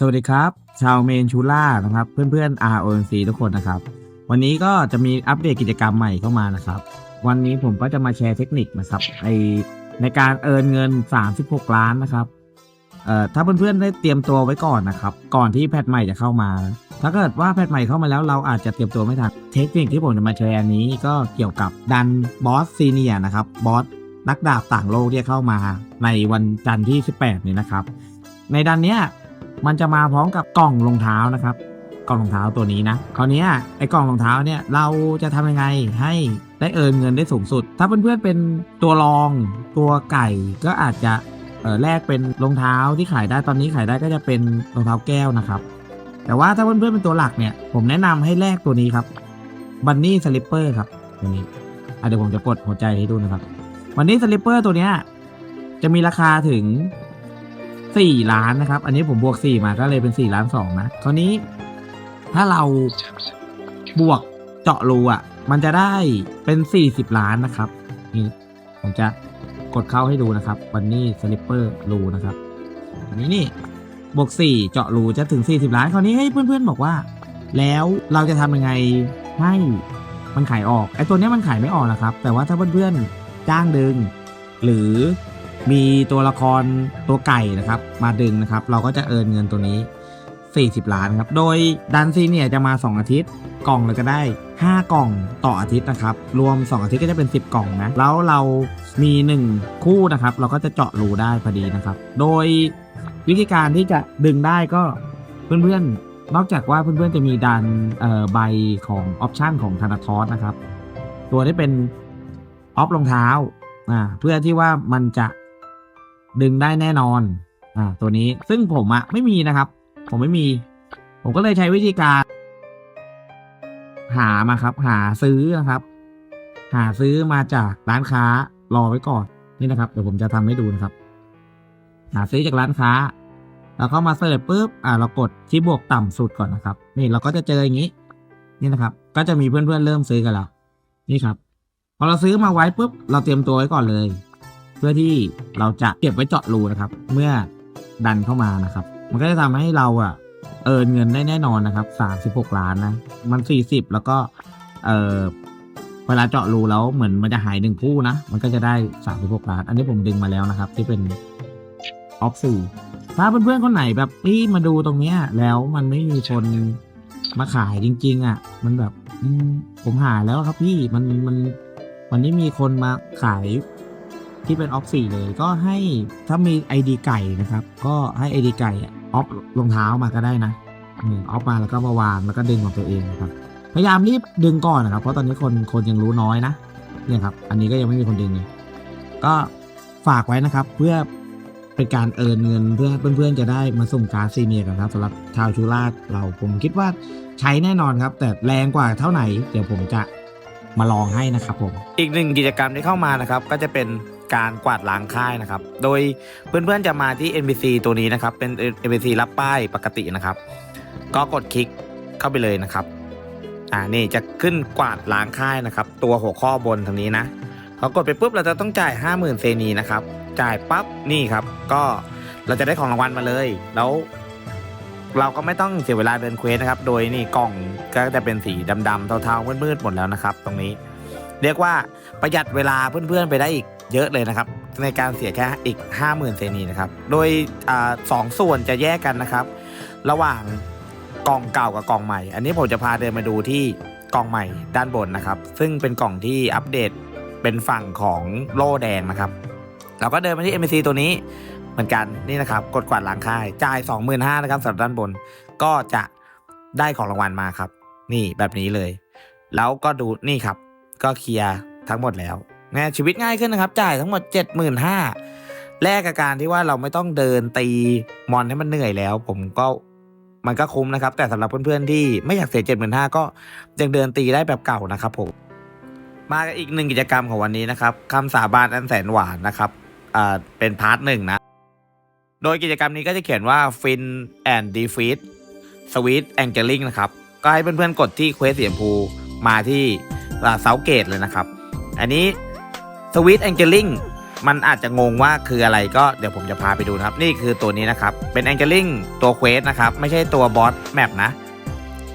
สวัสดีครับ ชาวเมนชูล่านะครับ เพื่อนๆ RONC ทุกคนนะครับ วันนี้ก็จะมีอัปเดตกิจกรรมใหม่เข้ามานะครับ วันนี้ผมก็จะมาแชร์เทคนิคนะครับในในการเอินเงิน 36 ล้านนะครับเอ่อถ้าเพื่อนๆได้เตรียมตัวไว้ก่อนนะครับ ก่อนที่แพทใหม่จะเข้ามา ถ้าเกิดว่าแพทใหม่เข้ามาแล้วเราอาจจะเตรียมตัวไม่ทันเทคนิคที่ผมจะมาแชร์นี้ก็เกี่ยวกับดันบอสซีเนียนะครับบอสนักดาบต่างโลกที่เข้ามาในวันจันทร์ที่ 18 นี้นะครับ ในดันเนี้ย มันจะมาพร้อมกับกล่องรองเท้านะครับ กล่องรองเท้าตัวนี้นะคราวนี้ไอ้กล่องรองเท้าเนี่ยเราจะทำยังไงให้ได้เอินเงินได้สูงสุด ถ้าเพื่อนๆเป็นตัวรองตัวไก่ก็อาจจะแลกเป็นรองเท้าที่ขายได้ตอนนี้ขายได้ก็จะเป็นรองเท้าแก้วนะครับ แต่ว่าถ้าเพื่อนๆเป็นตัวหลักเนี่ย ผมแนะนำให้แลกตัวนี้ครับบันนี่สลิปเปอร์ครับตัวนี้เดี๋ยวผมจะกดหัวใจให้ดูนะครับบันนี่สลิปเปอร์ตัวเนี้ยจะมีราคาถึง สี่ล้านนะครับ อันนี้ผมบวกสี่มาก็เลยเป็นสี่ล้านสองนะคราวนี้ถ้าเราบวกเจาะรูอะ มันจะได้เป็นสี่สิบล้านนะครับนี่ผมจะกดเข้าให้ดูนะครับวันนี้สลิปเปอร์รูนะครับอันนี้นี่บวกสี่เจาะรูจะถึงสี่สิบล้าน คราวนี้ให้เพื่อนๆบอกว่า แล้วเราจะทำยังไงให้มันขายออกไอ้ตัวนี้มันขายไม่ออกนะครับ แต่ว่าถ้าเพื่อนๆจ้างดึง หรือ มีตัวละครตัวไก่นะครับ มาดึงนะครับ เราก็จะเอินเงินตัวนี้ 40 ล้านครับ โดยดันซีเนี่ยจะมา 2 อาทิตย์กล่องเราจะได้ 5 กล่องต่ออาทิตย์นะครับ รวม 2 อาทิตย์ก็จะเป็น 10 กล่องนะ แล้วเรามี 1 คู่นะครับ เราก็จะเจาะรูได้พอดีนะครับ โดยวิธีการที่จะดึงได้ก็เพื่อนๆ นอกจากว่าเพื่อนๆจะมีดันใบของออปชันของธนาทอสนะครับ ตัวที่เป็นออฟรองเท้าเพื่อที่ว่ามันจะ ดึงได้แน่นอน อ่า ตัวนี้ซึ่งผมอะไม่มีนะครับ ผมไม่มี ผมก็เลยใช้วิธีการ หามาครับ หาซื้อนะครับ หาซื้อมาจากร้านค้ารอไว้ก่อนนี่นะครับ เดี๋ยวผมจะทำให้ดูนะครับ หาซื้อจากร้านค้า แล้วก็มาเสิร์ชปุ๊บ อ่า เรากดที่บวกต่ำสุดก่อนนะครับ นี่เราก็จะเจออย่างนี้ นี่นะครับ ก็จะมีเพื่อนๆเริ่มซื้อกันแล้ว นี่ครับ พอเราซื้อมาไว้ปุ๊บ เราเตรียมตัวไว้ก่อนเลย เพื่อที่เราจะเก็บไว้เจาะรูนะครับ เมื่อดันเข้ามานะครับ มันก็จะทำให้เราอะเอินเงินได้แน่นอนนะครับสามสิบหกล้านนะ มันสี่สิบแล้วก็เออเวลาเจาะรูแล้วเหมือนมันจะหายหนึ่งคู่นะ มันก็จะได้สามสิบหกล้าน อันนี้ผมดึงมาแล้วนะครับ ที่เป็นออฟสี่ถ้าเพื่อนๆคนไหนแบบนี่มาดูตรงเนี้ย แล้วมันไม่มีคนมาขายจริง ๆ อะ มันแบบผมหาแล้วครับพี่มันมันวันนี้มีคนมาขาย ที่เป็นออฟสี่เลยก็ให้ถ้ามี ID ไก่นะครับ ก็ให้ ID ไก่ออฟรองเท้ามาก็ได้นะอืมออฟมาแล้วก็มาวางแล้วก็ดึงของตัวเองนะครับพยายามรีบดึงก่อนนะครับ เพราะตอนนี้คนคนยังรู้น้อยนะเนี่ยครับ อันนี้ก็ยังไม่มีคนดึงเลยก็ฝากไว้นะครับ เพื่อเป็นการเอินเงินเพื่อเพื่อนๆจะได้มาส่งการซีเนียร์กันครับสำหรับชาวชูราชเราผมคิดว่าใช้แน่นอนครับ แต่แรงกว่าเท่าไหร่เดี๋ยวผมจะมาลองให้นะครับผม อีกหนึ่งกิจกรรมที่เข้ามานะครับ ก็จะเป็น การกวาดล้างค่ายนะครับ โดยเพื่อนๆจะมาที่ NPC ตัวนี้นะครับ เป็น NPC รับป้ายปกตินะครับ ก็กดคลิกเข้าไปเลยนะครับ อ่านี่จะขึ้นกวาดล้างค่ายนะครับ ตัวหัวข้อบนทางนี้นะพอกดไปปุ๊บเราจะต้องจ่าย 50,000 เซนีนะครับ จ่ายปั๊บนี่ครับ ก็เราจะได้ของรางวัลมาเลย แล้วเราก็ไม่ต้องเสียเวลาเดินเควสนะครับ โดยนี่กล่องก็จะเป็นสีดำๆเทาๆมืดๆหมดแล้วนะครับ ตรงนี้ เรียกว่าประหยัดเวลาเพื่อนๆไปได้อีก เยอะเลยนะครับ ในการเสียแค่อีก 50,000เซนีนะครับ โดยอสองส่วนจะแยกกันนะครับ ระหว่างกล่องเก่ากับกล่องใหม่ อันนี้ผมจะพาเดินมาดูที่กล่องใหม่ด้านบนนะครับ ซึ่งเป็นกล่องที่อัปเดตเป็นฝั่งของโล่แดงนะครับ เราก็เดินมาที่ MCC ตัวนี้เหมือนกันนี่นะครับ กดกวาดล้างค่ายจ่าย 25,000นะครับสำหรับด้านบนก็จะได้ของรางวัลมาครับ นี่แบบนี้เลย แล้วก็ดูนี่ครับ ก็เคลียร์ทั้งหมดแล้ว น่ชีวิตง่ายขึ้นนะครับ จ่ายทั้งหมด 75,000แลกกับการที่ว่าเราไม่ต้องเดินตีมอนให้มันเหนื่อยแล้ว ผมก็มันก็คุ้มนะครับ แต่สำหรับเพื่อนๆที่ไม่อยากเสีย 75,000ก็ยังเดินตีได้แบบเก่านะครับผมมากอีกหนึ่งกิจกรรมของวันนี้นะครับคำสาบานอันแสนหวานนะครับอ่าเป็นพาร์ทหนึ่งนะ โดยกิจกรรมนี้ก็จะเขียนว่า Fin and Defeat Sweet Angling นะครับก็ให้เพื่อนๆกดที่เควสเสีชมพูมาที่เซาเกตเลยนะครับ อันนี้ Sweet Angling มันอาจจะงงว่าคืออะไรก็เดี๋ยวผมจะพาไปดูนะครับ นี่คือตัวนี้นะครับ เป็น a n g e l i n g ตัวเควสนะครับ ไม่ใช่ตัวบอสแมปนะ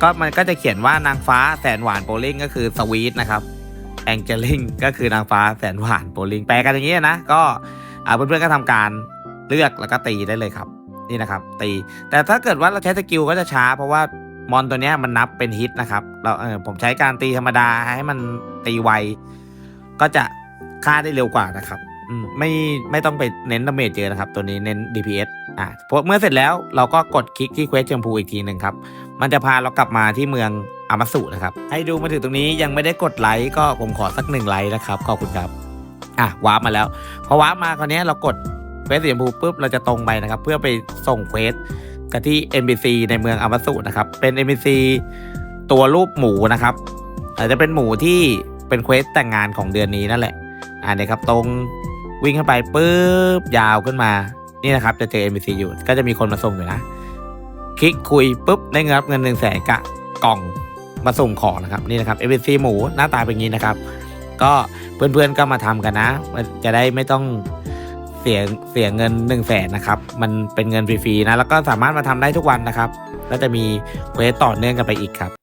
ก็มันก็จะเขียนว่านางฟ้าแสนหวานโบลิงก็คือสวีทนะครับ a n g e l i n g ก็คือนางฟ้าแสนหวานโบลิงแปลกันอย่างนี้นะก็อ่าเพื่อนๆก็ทำการเลือกแล้วก็ตีได้เลยครับ นี่นะครับ ตี แต่ถ้าเกิดว่าเราใช้สกิลก็จะช้า เพราะว่ามอนตัวนี้มันนับเป็นฮิตนะครับเราเออผมใช้การตีธรรมดาให้มันตีไวก็จะ ฆ่าได้เร็วกว่านะครับอืมไม่ไม่ต้องไปเน้นดาเมจเยอะนะครับ ตัวนี้เน้น DPS อะพอเมื่อเสร็จแล้วเราก็กดคลิกที่เควสเชมพูอีกทีหนึ่งครับ มันจะพาเรากลับมาที่เมืองอามาสุนะครับ ให้ดูมาถึงตรงนี้ยังไม่ได้กดไลค์ก็ผมขอสักหนึ่งไลค์นะครับ ขอบคุณครับ อะวาร์ปมาแล้ว พอวาร์ปมาคราวนี้เรากดเควสสีชมพูปุ๊บเราจะตรงไปนะครับ เพื่อไปส่งเควสกับที่ NPC ในเมืองอามาสุนะครับ เป็น NPC ตัวรูปหมูนะครับอาจจะเป็นหมูที่เป็นเควสแต่งงานของเดือนนี้นั่นแหละ อ่าเนี่ยครับตรงวิ่งเข้าไปปุ๊บยาวขึ้นมา นี่นะครับจะเจอ NPC อยู่ ก็จะมีคนมาส่งอยู่นะ คลิกคุยปุ๊บได้เงินรับเงินหนึ่งแสนกะกล่องมาส่งของนะครับนี่นะครับ NPC หมูหน้าตาเป็นอย่างนี้นะครับ ก็เพื่อนๆก็มาทำกันนะ จะได้ไม่ต้องเสียเสียเงิน1นึ่งแสนนะครับ มันเป็นเงินฟรีๆนะ แล้วก็สามารถมาทำได้ทุกวันนะครับก็จะมีเควสต่อเนื่องกันไปอีกครับ